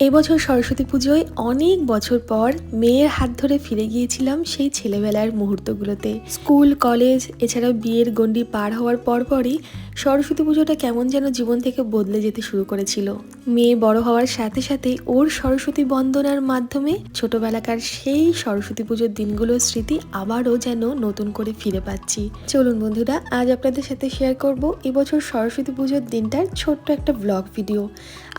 এবছর সরস্বতী পুজোয় অনেক বছর পর মেয়ের হাত ধরে ফিরে গিয়েছিলাম সেই ছেলেবেলার মুহূর্তগুলোতে। স্কুল, কলেজ, এছাড়াও বিয়ের গণ্ডি পার হওয়ার পরপরই সরস্বতী পুজোটা কেমন যেন জীবন থেকে বদলে যেতে শুরু করেছিল। মেয়ে বড় হওয়ার সাথে সাথে ওর সরস্বতী বন্দনার মাধ্যমে ছোটবেলাকার সেই সরস্বতী পুজোর দিনগুলোর স্মৃতি আবারও যেন নতুন করে ফিরে পাচ্ছি। চলুন বন্ধুরা, আজ আপনাদের সাথে শেয়ার করব এবছর সরস্বতী পুজোর দিনটার ছোট্ট একটা ব্লগ ভিডিও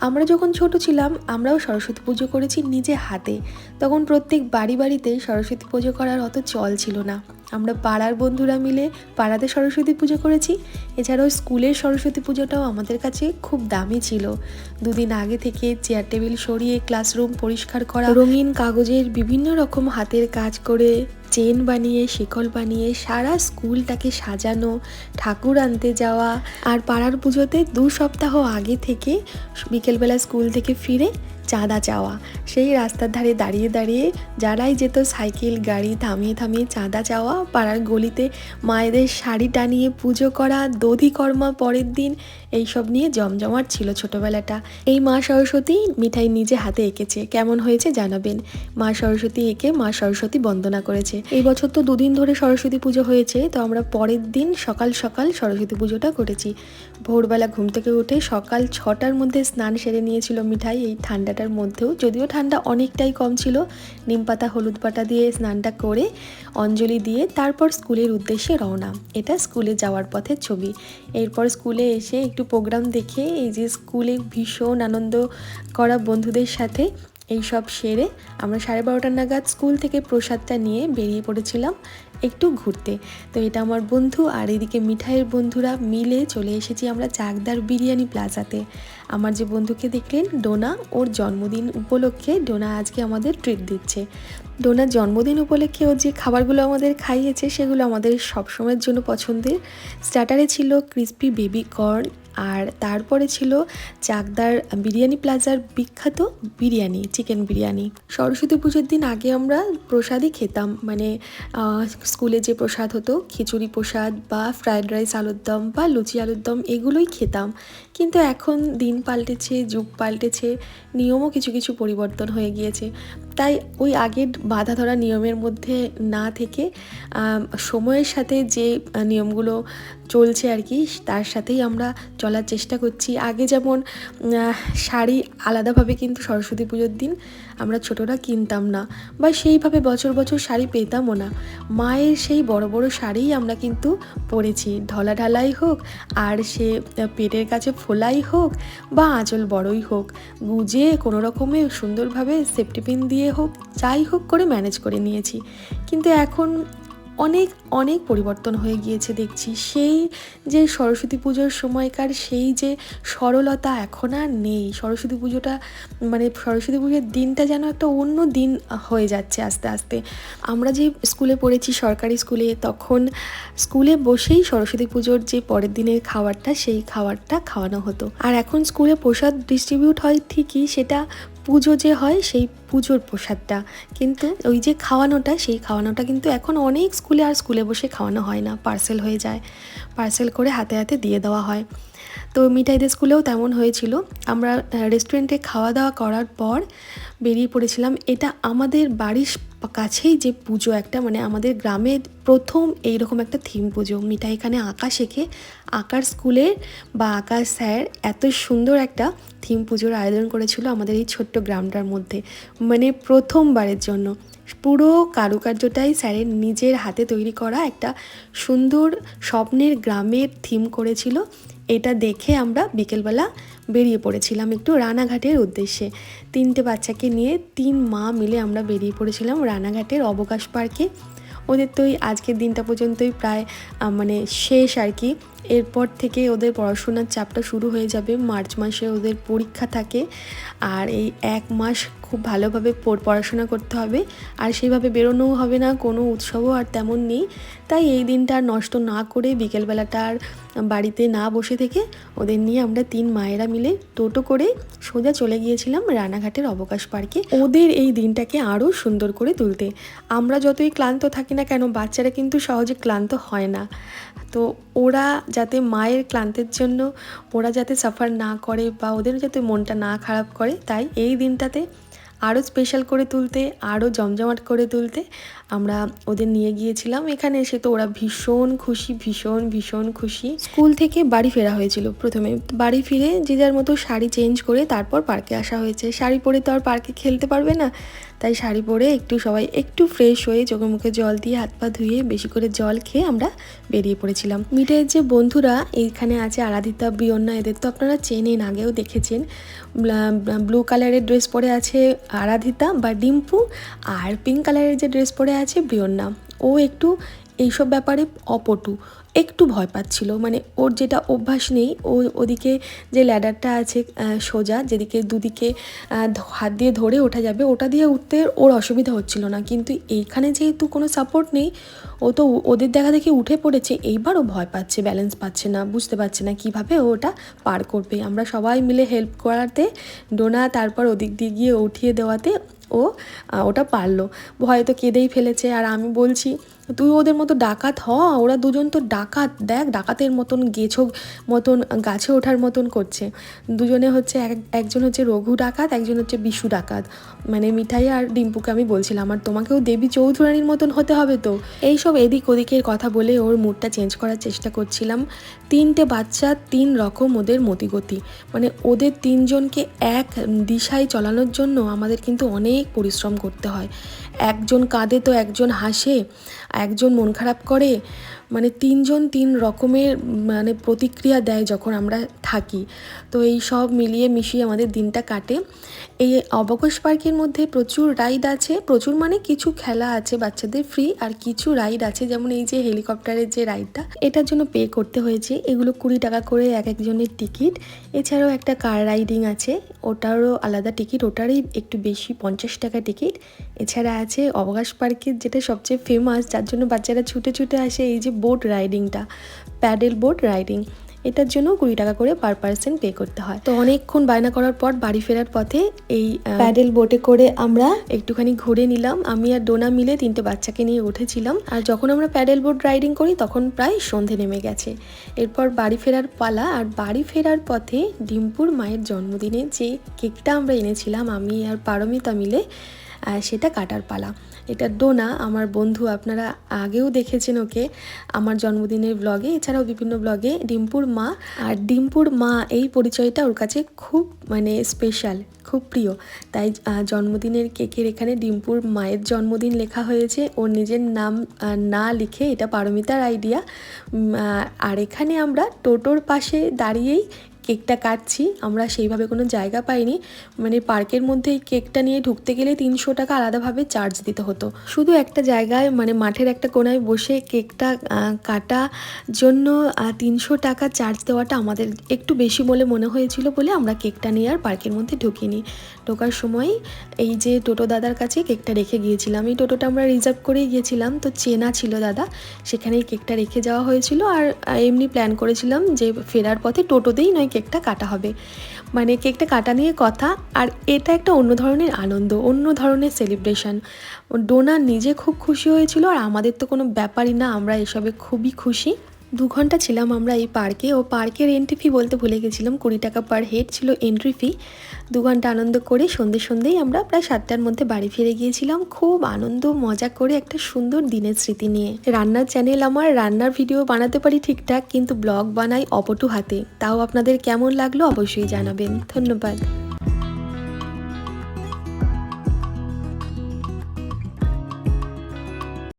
আমরা যখন ছোট ছিলাম, আমরাও সরস্বতী পুজো করেছি নিজে হাতে। তখন প্রত্যেক বাড়ি বাড়িতে সরস্বতী পুজো করার অত চল ছিল না। আমরা পাড়ার বন্ধুরা মিলে পাড়াতে সরস্বতী পুজো করেছি। এছাড়াও স্কুলের সরস্বতী পুজোটাও আমাদের কাছে খুব দামি ছিল। দুদিন আগে থেকে চেয়ার টেবিল সরিয়ে ক্লাসরুম পরিষ্কার করা, রঙিন কাগজের বিভিন্ন রকম হাতের কাজ করে চেন বানিয়ে, শিকল বানিয়ে সারা স্কুলটাকে সাজানো, ঠাকুর আনতে যাওয়া। আর পাড়ার পুজোতে দু সপ্তাহ আগে থেকে বিকেলবেলা স্কুল থেকে ফিরে চাঁদা চাওয়া। সেই রাস্তার ধারে দাঁড়িয়ে দাঁড়িয়ে যারাই যেত সাইকেল, গাড়ি থামিয়ে থামিয়ে চাঁদা চাওয়া, পাড়ার গলিতে মায়েদের শাড়ি টানিয়ে পুজো করা, দধি কর্মা পরের দিন, এইসব নিয়ে জমজমাট ছিল ছোটবেলাটা। এই মা সরস্বতী মিঠাই নিজে হাতে এঁকেছে। কেমন হয়েছে জানাবেন। মা সরস্বতী এঁকে মা সরস্বতী বন্দনা করেছে। এই বছর তো দুদিন ধরে সরস্বতী পুজো হয়েছে, তো আমরা পরের দিন সকাল সকাল সরস্বতী পুজোটা করেছি। ভোরবেলা ঘুম থেকে উঠে সকাল ছটার মধ্যে স্নান সেরে নিয়েছিল মিঠাই, এই ঠান্ডাটার মধ্যেও, যদিও ঠান্ডা অনেকটাই কম ছিল, নিম পাতা, হলুদ পাতা দিয়ে স্নানটা করে অঞ্জলি দিয়ে তারপর স্কুলের উদ্দেশ্যে রওনা। এটা স্কুলে যাওয়ার পথের ছবি। এরপর স্কুলে এসে একটু প্রোগ্রাম দেখে এই যে স্কুলে ভীষণ আনন্দ করা বন্ধুদের সাথে, এই সব সেরে আমরা সাড়ে বারোটা নাগাদ স্কুল থেকে প্রসাদটা নিয়ে বেরিয়ে পড়েছিলাম। একটু ঘুরতে। তো এটা আমার বন্ধু আর এদিকে মিঠাইয়ের বন্ধুরা মিলে চলে এসেছি আমরা চাকদার বিরিয়ানি প্লাজাতে। আমার যে বন্ধুকে দেখলেন, ডোনা, ওর জন্মদিন উপলক্ষে ডোনা আজকে আমাদের ট্রিট দিচ্ছে। ডোনার জন্মদিন উপলক্ষে ও যে খাবারগুলো আমাদের খাইয়েছে, সেগুলো আমাদের সবসময়ের জন্য পছন্দের। স্টার্টারে ছিল ক্রিস্পি বেবি কর্ন আর তারপরে ছিল চাকদার বিরিয়ানি প্লাজার বিখ্যাত বিরিয়ানি, চিকেন বিরিয়ানি। সরস্বতী পুজোর দিন আগে আমরা প্রসাদই খেতাম মানে স্কুলে যে প্রসাদ হতো, খিচুড়ি প্রসাদ বা ফ্রায়েড রাইস আলুর দম বা লুচি আলুর দম, এগুলোই খেতাম। কিন্তু এখন দিন পাল্টেছে, যুগ পাল্টেছে, নিয়মও কিছু কিছু পরিবর্তন হয়ে গিয়েছে। তাই ওই আগের বাধা ধরা নিয়মের মধ্যে না থেকে সময়ের সাথে যে নিয়মগুলো চলছে আর কি, তার সাথেই আমরা চলার চেষ্টা করছি। আগে যেমন শাড়ি আলাদাভাবে কিন্তু সরস্বতী পুজোর দিন আমরা ছোটরা কিনতাম না বা সেইভাবে বছর বছর শাড়ি পেতামও না। মায়ের সেই বড় বড় শাড়িই আমরা কিন্তু পরেছি। ঢলা ঢালাই হোক, আর সে পেটের কাছে ফোলাই হোক বা আঁচল বড়ই হোক, গুজে কোনো রকমে সুন্দরভাবে সেফটি পিন দিয়ে হোক, যাই হোক করে ম্যানেজ করে নিয়েছি। কিন্তু এখন অনেক অনেক পরিবর্তন হয়ে গিয়েছে দেখছি। সেই যে সরস্বতী পুজোর সময়কার সেই যে সরলতা এখন আর নেই। সরস্বতী পুজোটা মানে সরস্বতী পুজোর দিনটা যেন একটা অন্য দিন হয়ে যাচ্ছে আস্তে আস্তে। আমরা যে স্কুলে পড়েছি, সরকারি স্কুলে, তখন স্কুলে বসেই সরস্বতী পুজোর যে পরের দিনের খাবারটা, সেই খাবারটা খাওয়ানো হতো। আর এখন স্কুলে প্রসাদ ডিস্ট্রিবিউট হয় ঠিকই, সেটা পুজো যে হয়, সেই পুজোর প্রসাদটা। কিন্তু ওই যে খাওয়ানোটা, সেই খাওয়ানোটা কিন্তু এখন অনেক স্কুলে আর স্কুলে বসে খাওয়ানো হয় না। পার্সেল হয়ে যায়। পার্সেল করে হাতে হাতে দিয়ে দেওয়া হয়। তো মিঠাইদের স্কুলেও তেমন হয়েছিল। আমরা রেস্টুরেন্টে খাওয়া দাওয়া করার পর বেরিয়ে পড়েছিলাম। এটা আমাদের বাড়ির কাছেই যে পুজো একটা মানে আমাদের গ্রামের প্রথম এইরকম একটা থিম পুজো। মিঠাই এখানে আঁকা শেখে। আঁকার স্কুলে বা আঁকার স্যার এত সুন্দর একটা থিম পুজোর আয়োজন করেছিল আমাদের এই ছোট্ট গ্রামটার মধ্যে মানে প্রথমবারের জন্য। পুরো কারুকার্যটাই স্যারের নিজের হাতে তৈরি করা একটা সুন্দর স্বপ্নের গ্রামের থিম করেছিল। এটা দেখে আমরা বিকেলবেলা বেরিয়ে পড়েছিলাম একটু রানাঘাটের উদ্দেশ্যে। তিনটে বাচ্চাকে নিয়ে তিন মা মিলে আমরা বেরিয়ে পড়েছিলাম রানাঘাটের অবকাশ পার্কে। ওদের তো ওই আজকের দিনটা পর্যন্তই প্রায় মানে শেষ আর কি। এরপর থেকে ওদের পড়াশোনার চাপটা শুরু হয়ে যাবে। মার্চ মাসে ওদের পরীক্ষা থাকে আর এই এক মাস খুব ভালোভাবে পড়াশোনা করতে হবে। আর সেইভাবে বেরোনোও হবে না, কোনো উৎসবও আর তেমন নেই। তাই এই দিনটা আর নষ্ট না করে বিকেলবেলাটা আর বাড়িতে না বসে থেকে ওদের নিয়ে আমরা তিন মায়েরা মিলে টোটো করে সোজা চলে গিয়েছিলাম রানাঘাটের অবকাশ পার্কে। ওদের এই দিনটাকে আরও সুন্দর করে তুলতে। আমরা যতই ক্লান্ত থাকি না কেন, বাচ্চারা কিন্তু সহজে ক্লান্ত হয় না। তো ওরা যাতে মায়ের ক্লান্তের জন্য, ওরা যাতে সাফার না করে বা ওদের যাতে মনটা না খারাপ করে, তাই এই দিনটাতে আরও স্পেশাল করে তুলতে আরও জমজমাট করে তুলতে আমরা ওদের নিয়ে গিয়েছিলাম। এখানে এসে তো ওরা ভীষণ খুশি, ভীষণ ভীষণ খুশি। স্কুল থেকে বাড়ি ফেরা হয়েছিল প্রথমে। বাড়ি ফিরে যে যার মতো শাড়ি চেঞ্জ করে তারপর পার্কে আসা হয়েছে। শাড়ি পরে তো আর পার্কে খেলতে পারবে না। তাই শাড়ি পরে একটু সবাই একটু ফ্রেশ হয়ে চোখে মুখে জল দিয়ে হাত পা ধুয়ে বেশি করে জল খেয়ে আমরা বেরিয়ে পড়েছিলাম। মিটের যে বন্ধুরা, এইখানে আছে আরাধিতা, বিয়ন্না, এদের তো আপনারা চেনেন, আগেও দেখেছেন। ব্লু কালারের ড্রেস পরে আছে আরাধিতা বা ডিম্পু, আর পিঙ্ক কালারের যে ড্রেস পরে আছে বিয়ন্না। ও একটু এইসব ব্যাপারে অপটু। একটু ভয় পাচ্ছিল। মানে ওর যেটা অভ্যাস নেই, ও ওদিকে যে ল্যাডারটা আছে সোজা, যেদিকে দুদিকে হাত দিয়ে ধরে ওঠা যাবে, ওটা দিয়ে উঠতে ওর অসুবিধা হচ্ছিল না। কিন্তু এইখানে যেহেতু কোনো সাপোর্ট নেই, ও তো ওদের দেখা দেখি উঠে পড়েছে, এইবার ও ভয় পাচ্ছে ব্যালেন্স পাচ্ছে না, বুঝতে পারছে না কীভাবে ও ওটা পার করবে। আমরা সবাই মিলে হেল্প করাতে, ডোনা তারপর ওদিক দিয়ে গিয়ে উঠিয়ে দেওয়াতে ও ওটা পারল। ভয় তো কেঁদেই ফেলেছে। আর আমি বলছি তুই ওদের মতো ডাকাত হ, ওরা দুজন তো ডাকাত। দেখ, ডাকাতের মতন গেছো মতন গাছে ওঠার মতন করছে। দুজনে হচ্ছে এক, একজন হচ্ছে রঘু ডাকাত, একজন হচ্ছে বিশু ডাকাত। মানে মিঠাই আর ডিম্পুকে আমি বলছিলাম, আর তোমাকেও দেবী চৌধুরানীর মতন হতে হবে তো? এইসব এদিক ওদিকের কথা বলে ওর মুডটা চেঞ্জ করার চেষ্টা করছিলাম। তিনটে বাচ্চা, তিন রকম ওদের মতিগতি। মানে ওদের তিনজনকে এক দিশায় চলানোর জন্য আমাদের কিন্তু অনেক পরিশ্রম করতে হয়। একজন কাঁদে তো একজন হাসে। একজন মন খারাপ করে? মানে তিনজন তিন রকমের মানে প্রতিক্রিয়া দেয় যখন আমরা থাকি। তো এই সব মিলিয়ে মিশিয়ে আমাদের দিনটা কাটে। এই অবকাশ পার্কের মধ্যে প্রচুর রাইড আছে। প্রচুর মানে কিছু খেলা আছে বাচ্চাদের ফ্রি আর কিছু রাইড আছে। যেমন এই যে হেলিকপ্টারের যে রাইডটা, এটার জন্য পে করতে হয়েছে। এগুলো কুড়ি টাকা করে এক একজনের টিকিট এছাড়াও একটা কার রাইডিং আছে। ওটারও আলাদা টিকিট ওটারই একটু বেশি, পঞ্চাশ টাকা টিকিট এছাড়া আছে অবকাশ পার্কের যেটা সবচেয়ে ফেমাস যার জন্য বাচ্চারা ছুটে ছুটে আসে, এই যে বোট রাইডিংটা প্যাডেল বোট রাইডিং এটার জন্য কুড়ি টাকা করে পার পার্সেন্ট পে করতে হয়। তো অনেকক্ষণ বায়না করার পর বাড়ি ফেরার পথে এই প্যাডেল বোটে করে আমরা একটুখানি ঘুরে নিলাম। আমি আর ডোনা মিলে তিনটে বাচ্চাকে নিয়ে উঠেছিলাম। আর যখন আমরা প্যাডেল বোট রাইডিং করি তখন প্রায় সন্ধে নেমে গেছে। এরপর বাড়ি ফেরার পালা আর বাড়ি ফেরার পথে ডিম্পুর মায়ের জন্মদিনে যে কেকটা আমরা এনেছিলাম আমি আর পারমিতা মিলে সেটা কাটার পালা। এটা ডোনা আমার বন্ধু, আপনারা আগেও দেখেছেন ওকে আমার জন্মদিনের ব্লগে এছাড়াও বিভিন্ন ব্লগে ডিম্পুর মা। আর ডিম্পুর মা, এই পরিচয়টা ওর কাছে খুব মানে স্পেশাল খুব প্রিয়। তাই জন্মদিনের কেকের এখানে ডিম্পুর মায়ের জন্মদিন লেখা হয়েছে। ওর নিজের নাম না লিখে এটা পারমিতার আইডিয়া আর এখানে আমরা টোটোর পাশে দাঁড়িয়েই কেকটা কাটছি, আমরা সেইভাবে কোনো জায়গা পাইনি। মানে পার্কের মধ্যে কেকটা নিয়ে ঢুকতে গেলে তিনশো টাকা আলাদাভাবে চার্জ দিতে হতো। শুধু একটা জায়গায় মানে মাঠের একটা কোনায় বসে কেকটা কাটা জন্য তিনশো টাকা চার্জ দেওয়াটা আমাদের একটু বেশি বলে মনে হয়েছিল বলে আমরা কেকটা নিয়ে আর পার্কের মধ্যে ঢুকিনি। ঢোকার সময় এই যে টোটো দাদার কাছে কেকটা রেখে গিয়েছিলাম। এই টোটোটা আমরা রিজার্ভ করেই গিয়েছিলাম, তো চেনা ছিল দাদা। সেখানেই কেকটা রেখে যাওয়া হয়েছিল আর এমনি প্ল্যান করেছিলাম যে ফেরার পথে টোটোতেই নয় কেকটা কাটা হবে। মানে কেকটা কাটা নিয়ে কথা, আর এটা একটা অন্য ধরনের আনন্দ, অন্য ধরনের সেলিব্রেশন ডোনা নিজে খুব খুশি হয়েছিল, আর আমাদের তো কোনো ব্যাপারই না, আমরা এসবে খুবই খুশি। দু ঘণ্টা ছিলাম আমরা এই পার্কে ও পার্কের এন্ট্রি ফি বলতে ভুলে গেছিলাম। কুড়ি টাকা পার হেড ছিল এন্ট্রি ফি দু ঘণ্টা আনন্দ করে সন্ধে সন্ধেই আমরা প্রায় সাতটার মধ্যে বাড়ি ফিরে গিয়েছিলাম। খুব আনন্দ, মজা করে একটা সুন্দর দিনের স্মৃতি নিয়ে। রান্নার চ্যানেল আমার, রান্নার ভিডিও বানাতে পারি ঠিকঠাক, কিন্তু ব্লগ বানাই অপটু হাতে। তাও আপনাদের কেমন লাগল অবশ্যই জানাবেন। ধন্যবাদ।